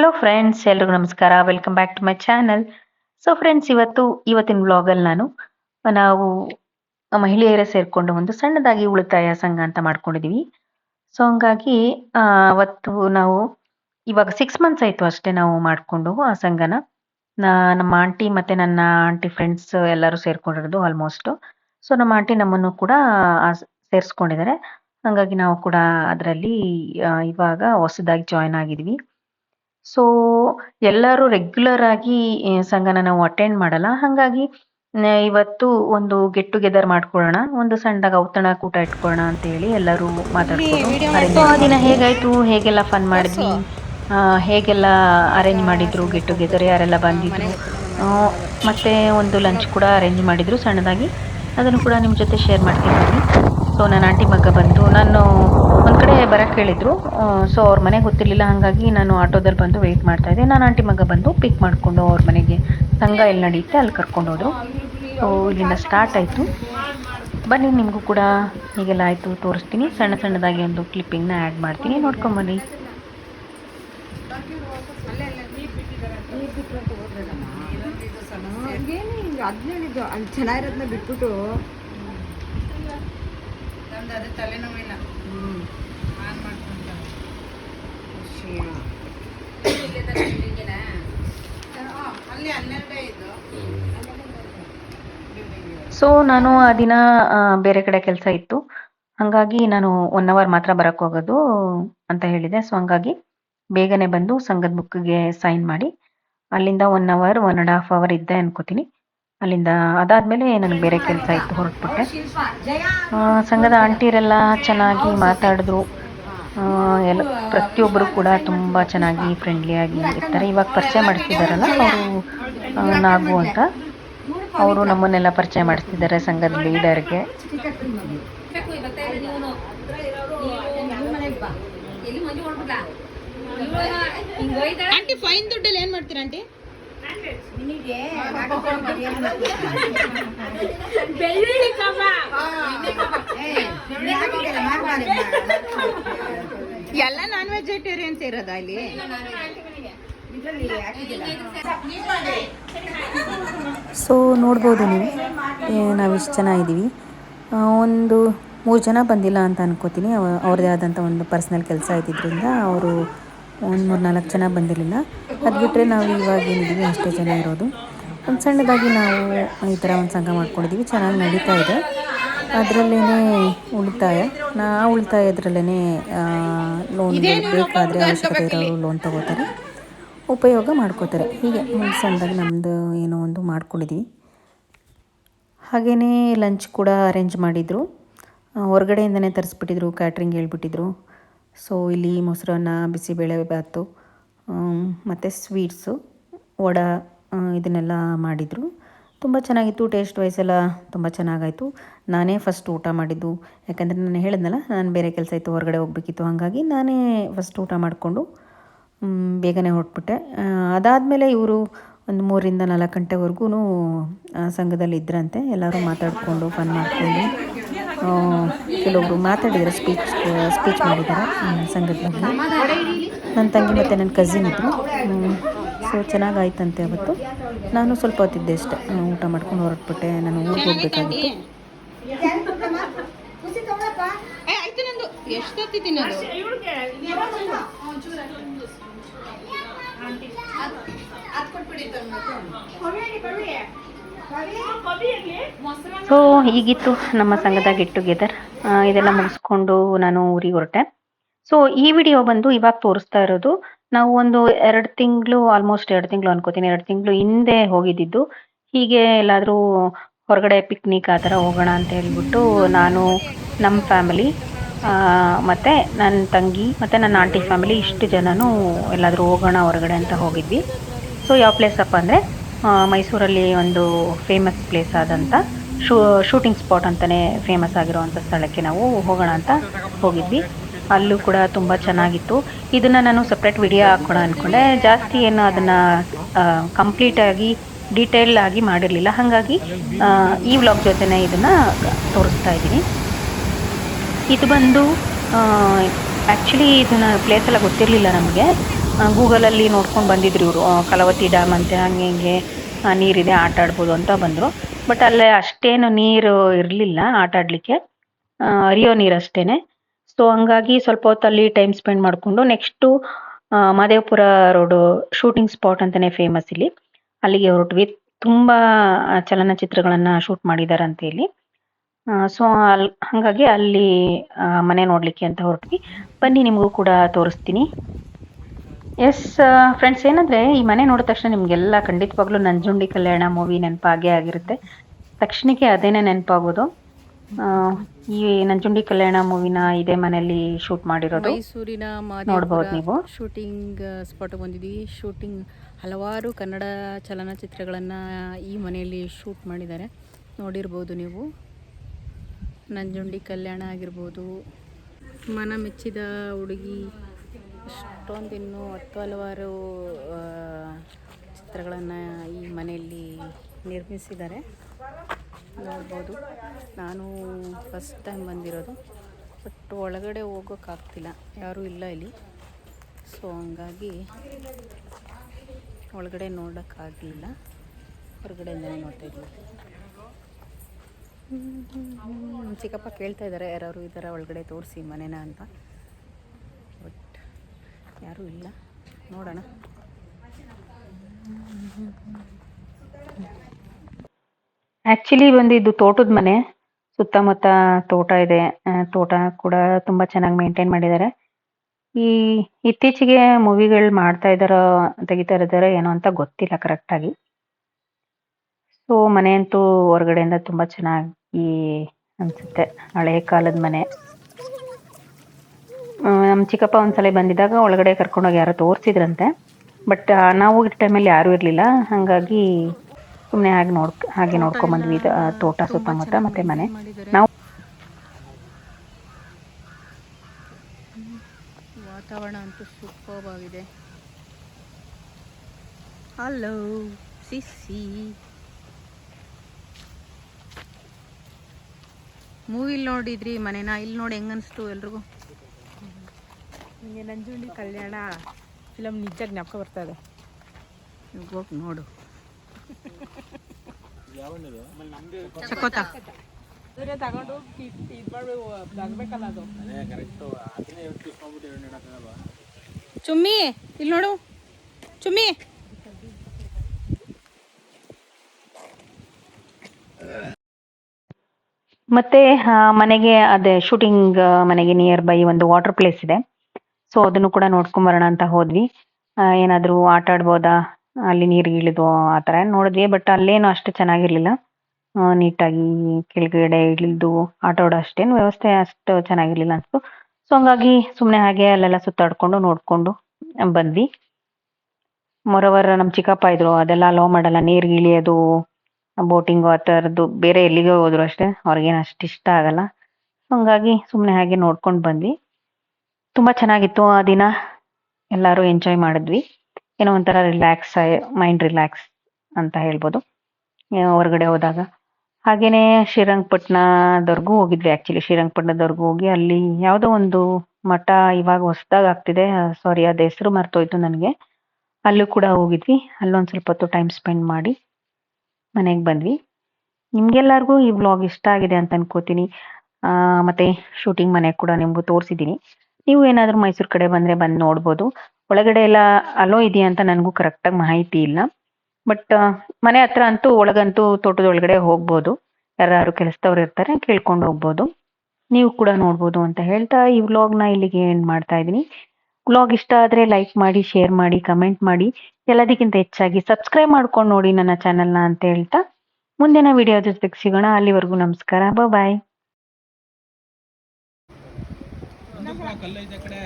Hello friends ಎಲ್ರಿಗೂ ನಮಸ್ಕಾರ. Welcome back to my channel so friends ಇವತ್ತು, ಇವತ್ತಿನ ವ್ಲಾಗಲ್ಲಿ ನಾನು, ನಾವು ಮಹಿಳೆಯರೇ ಸೇರಿಕೊಂಡು ಒಂದು ಸಣ್ಣದಾಗಿ ಉಳಿತಾಯ ಸಂಘ ಅಂತ ಮಾಡ್ಕೊಂಡಿದ್ದೀವಿ ಸೊ ಹಂಗಾಗಿ ಅವತ್ತು ನಾವು, ಇವಾಗ ಸಿಕ್ಸ್ ಮಂತ್ಸ್ ಆಯಿತು ಅಷ್ಟೇ ನಾವು ಮಾಡಿಕೊಂಡು ಆ ಸಂಘನ. ನಮ್ಮ ಆಂಟಿ ಮತ್ತೆ ನನ್ನ ಆಂಟಿ ಫ್ರೆಂಡ್ಸ್ ಎಲ್ಲರೂ ಸೇರ್ಕೊಂಡಿರೋದು ಆಲ್ಮೋಸ್ಟ್ ಸೊ ನಮ್ಮ ಆಂಟಿ ನಮ್ಮನ್ನು ಕೂಡ ಸೇರಿಸ್ಕೊಂಡಿದ್ದಾರೆ. ಹಂಗಾಗಿ ನಾವು ಕೂಡ ಅದರಲ್ಲಿ ಇವಾಗ ಹೊಸದಾಗಿ ಜಾಯ್ನ್ ಆಗಿದ್ವಿ. ಸೊ ಎಲ್ಲರೂ ರೆಗ್ಯುಲರ್ ಆಗಿ ಸಂಘನ ನಾವು ಅಟೆಂಡ್ ಮಾಡಲ್ಲ. ಹಾಗಾಗಿ ಇವತ್ತು ಒಂದು ಗೆಟ್ ಟುಗೆದರ್ ಮಾಡ್ಕೊಳ್ಳೋಣ ಒಂದು ಸಣ್ಣದಾಗ ಔತಣ ಕೂಟ ಇಟ್ಕೊಳ್ಳೋಣ ಅಂತ ಹೇಳಿ ಎಲ್ಲರೂ ಮಾತಾಡ್ಕೊಂಡು ಆ ದಿನ ಹೇಗಾಯ್ತು? ಹೇಗೆಲ್ಲ ಫನ್ ಮಾಡಿದ್ವಿ? ಹೇಗೆಲ್ಲ ಅರೇಂಜ್ ಮಾಡಿದ್ರು ಗೆಟ್ ಟುಗೆದರ್ ಯಾರೆಲ್ಲ ಬಂದಿದ್ರು? ಮತ್ತೆ ಒಂದು ಲಂಚ್ ಕೂಡ ಅರೇಂಜ್ ಮಾಡಿದ್ರು ಸಣ್ಣದಾಗಿ. ಅದನ್ನು ಕೂಡ ನಿಮ್ಮ ಜೊತೆ ಶೇರ್ ಮಾಡ್ತೀನಿ. ಸೊ ನನ್ನ ಆಂಟಿ ಮಗ ಬಂತು. ನಾನು ಒಂದು ಕಡೆ ಬರಕ್ಕೆ ಹೇಳಿದ್ರು. ಸೊ ಅವ್ರ ಮನೆಗೆ ಗೊತ್ತಿರಲಿಲ್ಲ, ಹಾಗಾಗಿ ನಾನು ಆಟೋದಲ್ಲಿ ಬಂದು ವೆಯ್ಟ್ ಮಾಡ್ತಾ ಇದ್ದೆ. ನಾನು ಆಂಟಿ ಮಗ ಬಂದು ಪಿಕ್ ಮಾಡಿಕೊಂಡು ಅವ್ರ ಮನೆಗೆ ಸಂಘ ಎಲ್ಲಿ ನಡೆಯುತ್ತೆ ಅಲ್ಲಿ ಕರ್ಕೊಂಡು ಹೋದರು. ಸೊ ಇಲ್ಲಿಂದ ಸ್ಟಾರ್ಟ್ ಆಯಿತು. ಬನ್ನಿ, ನಿಮಗೂ ಕೂಡ ಹೀಗೆಲ್ಲ ಆಯಿತು, ತೋರಿಸ್ತೀನಿ. ಸಣ್ಣ ಸಣ್ಣದಾಗಿ ಒಂದು ಕ್ಲಿಪ್ಪಿಂಗ್ನ ಆ್ಯಡ್ ಮಾಡ್ತೀನಿ. ನೋಡ್ಕೊಂಬನ್ನಿ ಚೆನ್ನಾಗಿರೋದನ್ನ ಬಿಟ್ಬಿಟ್ಟು ಅದು ತಲೆನೋವಿಲ್ಲ. ಆನ್ ಮಾಡ್ಕೊಂತಾರೆ. ಅಲ್ಲಿ ಹನ್ನೆರಡೇ ಸೊ ನಾನು ಆ ದಿನ ಬೇರೆ ಕಡೆ ಕೆಲಸ ಇತ್ತು. ಹಾಗಾಗಿ ನಾನು ಒನ್ ಅವರ್ ಮಾತ್ರ ಬರಕ್ಕೆ ಹೋಗೋದು ಅಂತ ಹೇಳಿದೆ. ಸೊ ಹಂಗಾಗಿ ಬೇಗನೆ ಬಂದು ಸಂಘದ ಬುಕ್ಗೆ ಸೈನ್ ಮಾಡಿ. ಅಲ್ಲಿಂದ one hour one and half hour ಇದ್ದೆ ಅನ್ಕೋತೀನಿ. ಅಲ್ಲಿಂದ ಅದಾದಮೇಲೆ ನನಗೆ ಬೇರೆ ಕೆಲಸ ಇತ್ತು, ಹೊರಟ್ಬಿಟ್ಟೆ. ಸಂಘದ ಆಂಟಿರೆಲ್ಲ ಚೆನ್ನಾಗಿ ಮಾತಾಡಿದ್ರು. ಎಲ್ಲ, ಪ್ರತಿಯೊಬ್ಬರು ಕೂಡ ತುಂಬ ಚೆನ್ನಾಗಿ ಫ್ರೆಂಡ್ಲಿಯಾಗಿ ಇರ್ತಾರೆ. ಇವಾಗ ಪರಿಚಯ ಮಾಡಿಸ್ತಿದ್ದಾರಲ್ಲ ಅವರು ನಾಗು ಅಂತ. ಅವರು ನಮ್ಮನ್ನೆಲ್ಲ ಪರಿಚಯ ಮಾಡಿಸ್ತಿದ್ದಾರೆ ಸಂಘದ ಲೀಡರ್ಗೆ. ಆಂಟಿ ಫೈನ್ ದುಡ್ಡಲ್ಲಿ ಏನು ಮಾಡ್ತೀರಾ ಆಂಟಿ? ಎಲ್ಲ ನಾನ್ ವೆಜಿಟೇರಿಯನ್ಸ್ ಇರೋದಾ ಇಲ್ಲಿ? ಸೊ ನೋಡ್ಬೋದು ನೀವು. ನಾವು ಇಷ್ಟು ಜನ ಇದ್ದೀವಿ ಒಂದು ಮೂರು ಜನ ಬಂದಿಲ್ಲ ಅಂತ ಅನ್ಕೋತೀನಿ. ಅವ ಅವ್ರದ್ದೇ ಆದಂಥ ಒಂದು ಪರ್ಸ್ನಲ್ ಕೆಲಸ ಇದ್ದಿದ್ದರಿಂದ ಅವರು ಒಂದು ಮೂರು ನಾಲ್ಕು ಜನ ಬಂದಿರಲಿಲ್ಲ. ಅದು ಬಿಟ್ಟರೆ ನಾವು ಇವಾಗ ಏನಿದ್ದೀವಿ, ಅಷ್ಟೇ ಜನ ಇರೋದು. ಒಂದು ಸಣ್ಣದಾಗಿ ನಾವು ಈ ಥರ ಒಂದು ಸಂಘ ಮಾಡ್ಕೊಂಡಿದ್ದೀವಿ, ಚೆನ್ನಾಗಿ ನಡೀತಾ ಇದೆ. ಅದರಲ್ಲೇ ಉಳಿತಾಯ. ನಾ ಉಳಿತಾಯದ್ರಲ್ಲೇ ಲೋನ್ ಬೇಕಾದರೆ ಅವಶ್ಯಕತೆ ಇರೋರು ಲೋನ್ ತಗೋತಾರೆ. ಉಪಯೋಗ ಮಾಡ್ಕೋತಾರೆ. ಹೀಗೆ ಒಂದು ಸಣ್ಣದಾಗಿ ನಮ್ಮದು ಏನೋ ಒಂದು ಮಾಡ್ಕೊಂಡಿದ್ದೀವಿ. ಹಾಗೆಯೇ ಲಂಚ್ ಕೂಡ ಅರೇಂಜ್ ಮಾಡಿದರು. ಹೊರಗಡೆಯಿಂದನೇ ತರಿಸ್ಬಿಟ್ಟಿದ್ರು ಕ್ಯಾಟ್ರಿಂಗ್ ಹೇಳ್ಬಿಟ್ಟಿದ್ರು. ಸೊ ಇಲ್ಲಿ ಮೊಸರನ್ನ, ಬಿಸಿಬೇಳೆ ಬಾತು ಮತ್ತು ಸ್ವೀಟ್ಸು ವಡ ಇದನ್ನೆಲ್ಲ ಮಾಡಿದರು. ತುಂಬ ಚೆನ್ನಾಗಿತ್ತು ಟೇಸ್ಟ್ ವೈಸ್ ಎಲ್ಲ ತುಂಬ ಚೆನ್ನಾಗಾಯಿತು. ನಾನೇ ಫಸ್ಟ್ ಊಟ ಮಾಡಿದ್ದು. ಯಾಕಂದರೆ ನಾನು ಹೇಳಿದ್ನಲ್ಲ, ನಾನು ಬೇರೆ ಕೆಲಸ ಇತ್ತು, ಹೊರಗಡೆ ಹೋಗಬೇಕಿತ್ತು. ಹಾಗಾಗಿ ನಾನೇ ಫಸ್ಟ್ ಊಟ ಮಾಡಿಕೊಂಡು ಬೇಗನೆ ಹೊರಟ್ಬಿಟ್ಟೆ. ಅದಾದಮೇಲೆ ಇವರು ಒಂದು ಮೂರರಿಂದ ನಾಲ್ಕು ಗಂಟೆವರೆಗೂ ಸಂಘದಲ್ಲಿ ಇದ್ರಂತೆ ಎಲ್ಲರೂ ಮಾತಾಡಿಕೊಂಡು ಫನ್ ಮಾಡಿಕೊಂಡು. ಕೆಲವೊಬ್ರು ಮಾತಾಡಿದ್ದಾರೆ ಸ್ಪೀಚ್ ಸ್ಪೀಚ್ ಮಾಡಿದ್ದಾರೆ ಸಂಘದ ಬಗ್ಗೆ. ನನ್ನ ತಂಗಿ ಮತ್ತು ನನ್ನ ಕಸಿನ್ ಇದ್ದರು ಸೊ ಚೆನ್ನಾಗಾಯ್ತಂತೆ ಅವತ್ತು. ನಾನು ಸ್ವಲ್ಪ ಹೊತ್ತಿದ್ದೆ ಅಷ್ಟೆ. ಊಟ ಮಾಡ್ಕೊಂಡು ಹೊರಟ್ಬಿಟ್ಟೆ. ನಾನು ಊರಿಗೆ ಹೋಗ್ಬೇಕಾಗಿತ್ತು. ಏ ಸೊ ಹೀಗಿತ್ತು ನಮ್ಮ ಸಂಘದ ಗೆಟ್ ಟುಗೆದರ್ ಇದೆಲ್ಲ ಮುಗಿಸ್ಕೊಂಡು ನಾನು ಊರಿಗೆ ಹೊರಟೆ. ಸೊ ಈ ವಿಡಿಯೋ ಬಂದು ಇವಾಗ ತೋರಿಸ್ತಾ ಇರೋದು, ನಾವು ಒಂದು ಎರಡು ತಿಂಗಳು ಆಲ್ಮೋಸ್ಟ್ ಎರಡು ತಿಂಗಳು ಅನ್ಕೋತೀನಿ, ಎರಡು ತಿಂಗಳು ಹಿಂದೆ ಹೋಗಿದ್ದಿದ್ದು. ಹೀಗೆ ಎಲ್ಲಾದರೂ ಹೊರಗಡೆ ಪಿಕ್ನಿಕ್ ಆ ಥರ ಹೋಗೋಣ ಅಂತ ಹೇಳ್ಬಿಟ್ಟು ನಾನು ನಮ್ಮ ಫ್ಯಾಮಿಲಿ ಮತ್ತು ನನ್ನ ತಂಗಿ, ಮತ್ತು ನನ್ನ ಆಂಟಿ ಫ್ಯಾಮಿಲಿ ಇಷ್ಟು ಜನನೂ ಎಲ್ಲಾದರೂ ಹೋಗೋಣ ಹೊರಗಡೆ ಅಂತ ಹೋಗಿದ್ವಿ. ಸೊ ಯಾವ ಪ್ಲೇಸಪ್ಪ ಅಂದರೆ ಮೈಸೂರಲ್ಲಿ ಒಂದು ಫೇಮಸ್ ಪ್ಲೇಸ್ ಆದಂಥ ಶೂ ಶೂಟಿಂಗ್ ಸ್ಪಾಟ್ ಅಂತಲೇ ಫೇಮಸ್ ಆಗಿರೋವಂಥ ಸ್ಥಳಕ್ಕೆ ನಾವು ಹೋಗೋಣ ಅಂತ ಹೋಗಿದ್ವಿ. ಅಲ್ಲೂ ಕೂಡ ತುಂಬ ಚೆನ್ನಾಗಿತ್ತು. ಇದನ್ನು ನಾನು ಸಪ್ರೇಟ್ ವಿಡಿಯೋ ಹಾಕೋಣ ಅಂದ್ಕೊಂಡೆ ಜಾಸ್ತಿ ಏನು ಅದನ್ನು ಕಂಪ್ಲೀಟಾಗಿ ಡೀಟೇಲ್ ಆಗಿ ಮಾಡಿರಲಿಲ್ಲ. ಹಾಗಾಗಿ ಈ ವ್ಲಾಗ್ ಜೊತೆನೇ ಇದನ್ನು ತೋರಿಸ್ತಾ ಇದ್ದೀನಿ. ಇದು ಬಂದು ಆ್ಯಕ್ಚುಲಿ ಇದನ್ನ ಪ್ಲೇಸ್ ಎಲ್ಲ ಗೊತ್ತಿರಲಿಲ್ಲ ನಮಗೆ. ಗೂಗಲಲ್ಲಿ ನೋಡ್ಕೊಂಡು ಬಂದಿದ್ರು ಇವರು. ಕಲವತಿ ಡ್ಯಾಮ್ ಅಂತೆ, ಹಂಗೆ ಹಿಂಗೆ ನೀರಿದೆ, ಆಟ ಆಡ್ಬೋದು ಅಂತ ಬಂದರು. ಬಟ್ ಅಲ್ಲೇ ಅಷ್ಟೇನು ನೀರು ಇರಲಿಲ್ಲ ಆಟ ಆಡಲಿಕ್ಕೆ. ಹರಿಯೋ ನೀರು ಅಷ್ಟೇ ಸೊ ಹಂಗಾಗಿ ಸ್ವಲ್ಪ ಹೊತ್ತು ಅಲ್ಲಿ ಟೈಮ್ ಸ್ಪೆಂಡ್ ಮಾಡಿಕೊಂಡು next Madevapura road shooting spot ಅಂತಲೇ ಫೇಮಸ್ ಇಲ್ಲಿ. ಅಲ್ಲಿಗೆ ಹೊರಟ್ವಿ ತುಂಬ ಚಲನಚಿತ್ರಗಳನ್ನು ಶೂಟ್ ಮಾಡಿದಾರಂತೆ ಇಲ್ಲಿ ಸೊ ಅಲ್ಲಿ ಹಾಗಾಗಿ ಅಲ್ಲಿ ಮನೆ ನೋಡಲಿಕ್ಕೆ ಅಂತ ಹೊರಟ್ವಿ. ಬನ್ನಿ, ನಿಮಗೂ ಕೂಡ ತೋರಿಸ್ತೀನಿ. ಎಸ್ ಫ್ರೆಂಡ್ಸ್ ಏನಂದ್ರೆ ಈ ಮನೆ ನೋಡಿದ ತಕ್ಷಣ ನಿಮಗೆಲ್ಲ ಖಂಡಿತವಾಗ್ಲೂ ನಂಜುಂಡಿ ಕಲ್ಯಾಣ ಮೂವಿ ನೆನಪಾಗೇ ಆಗಿರುತ್ತೆ. ತಕ್ಷಣಕ್ಕೆ ಅದೇನೇ ನೆನಪಾಗೋದು. ಈ ನಂಜುಂಡಿ ಕಲ್ಯಾಣ ಮೂವಿನ ಇದೇ ಮನೆಯಲ್ಲಿ ಶೂಟ್ ಮಾಡಿರೋದು. ಮೈಸೂರಿನ ನೋಡ್ಬೋದು ನೀವು. ಶೂಟಿಂಗ್ ಸ್ಪಾಟ್ ಬಂದಿದ್ದೀವಿ. ಶೂಟಿಂಗ್ ಹಲವಾರು ಕನ್ನಡ ಚಲನಚಿತ್ರಗಳನ್ನು ಈ ಮನೆಯಲ್ಲಿ ಶೂಟ್ ಮಾಡಿದ್ದಾರೆ. ನೋಡಿರ್ಬೋದು ನೀವು. ನಂಜುಂಡಿ ಕಲ್ಯಾಣ ಆಗಿರ್ಬೋದು. ಮನ ಮೆಚ್ಚಿದ ಹುಡುಗಿ ಎಷ್ಟೊಂದು ಇನ್ನೂ ಹತ್ತು ಹಲವಾರು ಚಿತ್ರಗಳನ್ನು ಈ ಮನೆಯಲ್ಲಿ ನಿರ್ಮಿಸಿದ್ದಾರೆ. ನೋಡ್ಬೋದು. ನಾನು ಫಸ್ಟ್ ಟೈಮ್ ಬಂದಿರೋದು. ಬಟ್ ಒಳಗಡೆ ಹೋಗೋಕ್ಕಾಗ್ತಿಲ್ಲ. ಯಾರೂ ಇಲ್ಲ ಇಲ್ಲಿ. ಸೊ ಹಂಗಾಗಿ ಒಳಗಡೆ ನೋಡೋಕ್ಕಾಗಲಿಲ್ಲ. ಹೊರಗಡೆಯಿಂದಲೇ ನೋಡ್ತಾ ನಮ್ಮ ಚಿಕ್ಕಪ್ಪ ಕೇಳ್ತಾ ಇದ್ದಾರೆ ಯಾರು ಈ ಥರ ಒಳಗಡೆ ತೋರಿಸಿ ಮನೇನ ಅಂತ. ಯಾರೂ ಇಲ್ಲ. ನೋಡೋಣ. ಆ್ಯಕ್ಚುಲಿ ಬಂದು ಇದು ತೋಟದ ಮನೆ, ಸುತ್ತಮುತ್ತ ತೋಟ ಇದೆ. ತೋಟ ಕೂಡ ತುಂಬ ಚೆನ್ನಾಗಿ ಮೇಂಟೈನ್ ಮಾಡಿದ್ದಾರೆ. ಈ ಇತ್ತೀಚೆಗೆ ಮೂವಿಗಳು ಮಾಡ್ತಾ ಇದ್ದಾರೋ ತೆಗಿತಾ ಇದ್ದಾರೋ ಏನೋ ಅಂತ ಗೊತ್ತಿಲ್ಲ ಕರೆಕ್ಟಾಗಿ ಸೊ ಮನೆ ಅಂತೂ ಹೊರಗಡೆಯಿಂದ ತುಂಬ ಚೆನ್ನಾಗಿ ಅನಿಸುತ್ತೆ. ಹಳೆಯ ಕಾಲದ ಮನೆ. ನಮ್ಮ ಚಿಕ್ಕಪ್ಪ ಒಂದ್ಸಲ ಬಂದಿದ್ದಾಗ ಒಳಗಡೆ ಕರ್ಕೊಂಡೋಗಿ ಯಾರೋ ತೋರಿಸಿದ್ರಂತೆ. ಬಟ್ ನಾವು ಹೋಗಿದ್ದ ಟೈಮಲ್ಲಿ ಯಾರೂ ಇರಲಿಲ್ಲ. ಹಾಗಾಗಿ ಸುಮ್ಮನೆ ಹಾಗೆ ನೋಡ್ ಹಾಗೆ ನೋಡ್ಕೊಂಬಂದ್ವಿ. ಇದು, ತೋಟ ಸುತ್ತಮುತ್ತ ಮತ್ತೆ ಮನೆ. ನಾವು ವಾತಾವರಣ ಅಂತೂ ಸೂಪರ್ ಆಗಿದೆ. ಹಲೋ ಸಿಸಿ ಮೂವಿಲಿ ನೋಡಿದ್ರಿ ಮನೆನ? ಇಲ್ಲಿ ನೋಡಿ ಹೆಂಗನ್ಸ್ತು ಎಲ್ರಿಗೂ? ನಿಮಗೆ ನಂಜುಂಡಿ ಕಲ್ಯಾಣ ಫಿಲಮ್ ನಿಜ ಜ್ಞಾಪಕ ಬರ್ತಾ ಇದೆ. ಹೋಗಿ ನೋಡು. ಚಕೋತ. ತಗೊಂಡು ಇದು ಮಾಡಬೇಕು ಆಗ್ಬೇಕಲ್ಲ ಅದು. ಚುಮ್ಮಿ ಇಲ್ಲಿ ನೋಡು. ಚುಮ್ಮಿ. ಮತ್ತೆ ಮನೆಗೆ ಅದೇ ಶೂಟಿಂಗ್ ಮನೆಗೆ ನಿಯರ್ ಬೈ ಒಂದು ವಾಟರ್ ಪ್ಲೇಸ್ ಇದೆ. ಸೊ ಅದನ್ನು ಕೂಡ ನೋಡ್ಕೊಂಡ್ ಬರೋಣ ಅಂತ ಹೋದ್ವಿ. ಏನಾದ್ರೂ ಆಟ ಆಡ್ಬೋದಾ? ಅಲ್ಲಿ ನೀರಿಗೆ ಇಳಿದು ಆತರ ನೋಡಿದ್ವಿ ಬಟ್ ಅಲ್ಲೇನು ಅಷ್ಟು ಚೆನ್ನಾಗಿರ್ಲಿಲ್ಲ. ನೀಟಾಗಿ ಕೆಳಗಡೆ ಇಳಿದು ಆಟ ಆಡೋ ಅಷ್ಟೇನು ವ್ಯವಸ್ಥೆ ಅಷ್ಟು ಚೆನ್ನಾಗಿರ್ಲಿಲ್ಲ ಅನ್ಸ್ತು. ಸೊ ಹಂಗಾಗಿ ಸುಮ್ಮನೆ ಹಾಗೆ ಅಲ್ಲೆಲ್ಲ ಸುತ್ತಾಡ್ಕೊಂಡು ನೋಡ್ಕೊಂಡು ಬಂದ್ವಿ. ಮೊರವರ್ ನಮ್ಮ ಚಿಕ್ಕಪ್ಪ ಇದ್ರು, ಅದೆಲ್ಲ ಅಲೋ ಮಾಡಲ್ಲ. ನೀರಿಗೆ ಇಳಿಯೋದು ಬೋಟಿಂಗ್ ಆ ಥರದ್ದು ಬೇರೆ ಎಲ್ಲಿಗೆ ಹೋದ್ರು ಅಷ್ಟೇ. ಅವ್ರಿಗೇನು ಅಷ್ಟು ಇಷ್ಟ ಆಗಲ್ಲ. ಹಂಗಾಗಿ ಸುಮ್ಮನೆ ಹಾಗೆ ನೋಡ್ಕೊಂಡು ಬಂದ್ವಿ. ತುಂಬ ಚೆನ್ನಾಗಿತ್ತು ಆ ದಿನ. ಎಲ್ಲರೂ ಎಂಜಾಯ್ ಮಾಡಿದ್ವಿ. ಏನೋ ಒಂಥರ ರಿಲ್ಯಾಕ್ಸ್ ಮೈಂಡ್ ರಿಲ್ಯಾಕ್ಸ್ ಅಂತ ಹೇಳ್ಬೋದು. ಹೊರಗಡೆ ಹೋದಾಗ. ಹಾಗೇನೆ ಶ್ರೀರಂಗಪಟ್ಟಣದವರೆಗೂ ಹೋಗಿದ್ವಿ ಆ್ಯಕ್ಚುಲಿ ಶ್ರೀರಂಗಪಟ್ಟಣದವರೆಗೂ ಹೋಗಿ ಅಲ್ಲಿ ಯಾವುದೋ ಒಂದು ಮಠ ಇವಾಗ ಹೊಸ್ದಾಗಿ ಆಗ್ತಿದೆ ಸಾರಿ ಅದು ಹೆಸರು ಮರ್ತೋಯ್ತು ನನಗೆ. ಅಲ್ಲೂ ಕೂಡ ಹೋಗಿದ್ವಿ. ಅಲ್ಲೊಂದು ಸ್ವಲ್ಪ ಹೊತ್ತು ಟೈಮ್ ಸ್ಪೆಂಡ್ ಮಾಡಿ ಮನೆಗೆ ಬಂದ್ವಿ. ನಿಮ್ಗೆಲ್ಲರಿಗೂ ಈ ವ್ಲಾಗ್ ಇಷ್ಟ ಆಗಿದೆ ಅಂತ ಅನ್ಕೋತೀನಿ. ಮತ್ತೆ ಶೂಟಿಂಗ್ ಮನೆ ಕೂಡ ನಿಮಗೂ ತೋರಿಸಿದ್ದೀನಿ. ನೀವು ಏನಾದರೂ ಮೈಸೂರು ಕಡೆ ಬಂದರೆ ಬಂದು ನೋಡ್ಬೋದು. ಒಳಗಡೆ ಎಲ್ಲ ಅಲೋ ಇದೆಯಾ ಅಂತ ನನಗೂ ಕರೆಕ್ಟಾಗಿ ಮಾಹಿತಿ ಇಲ್ಲ. ಬಟ್ ಮನೆ ಹತ್ರ ಅಂತೂ, ಒಳಗಂತೂ ತೋಟದ ಒಳಗಡೆ ಹೋಗ್ಬೋದು. ಯಾರು ಕೆಲಸದವ್ರು ಇರ್ತಾರೆ, ಕೇಳ್ಕೊಂಡು ಹೋಗ್ಬೋದು. ನೀವು ಕೂಡ ನೋಡ್ಬೋದು ಅಂತ ಹೇಳ್ತಾ ಈ ವ್ಲಾಗ್ನ ಇಲ್ಲಿಗೆ ಎಂಡ್ ಮಾಡ್ತಾ ಇದ್ದೀನಿ. ವ್ಲಾಗ್ ಇಷ್ಟ ಆದರೆ ಲೈಕ್ ಮಾಡಿ ಶೇರ್ ಮಾಡಿ ಕಮೆಂಟ್ ಮಾಡಿ. ಎಲ್ಲದಕ್ಕಿಂತ ಹೆಚ್ಚಾಗಿ ಸಬ್ಸ್ಕ್ರೈಬ್ ಮಾಡ್ಕೊಂಡು ನೋಡಿ ನನ್ನ ಚಾನಲ್ನ ಅಂತ ಹೇಳ್ತಾ ಮುಂದಿನ ವಿಡಿಯೋ ಜೊತೆಗೆ ಸಿಗೋಣ. ಅಲ್ಲಿವರೆಗೂ ನಮಸ್ಕಾರ. ಬಾಯ್ ಕಲ್ಲೈತೆ ಕಡೆ.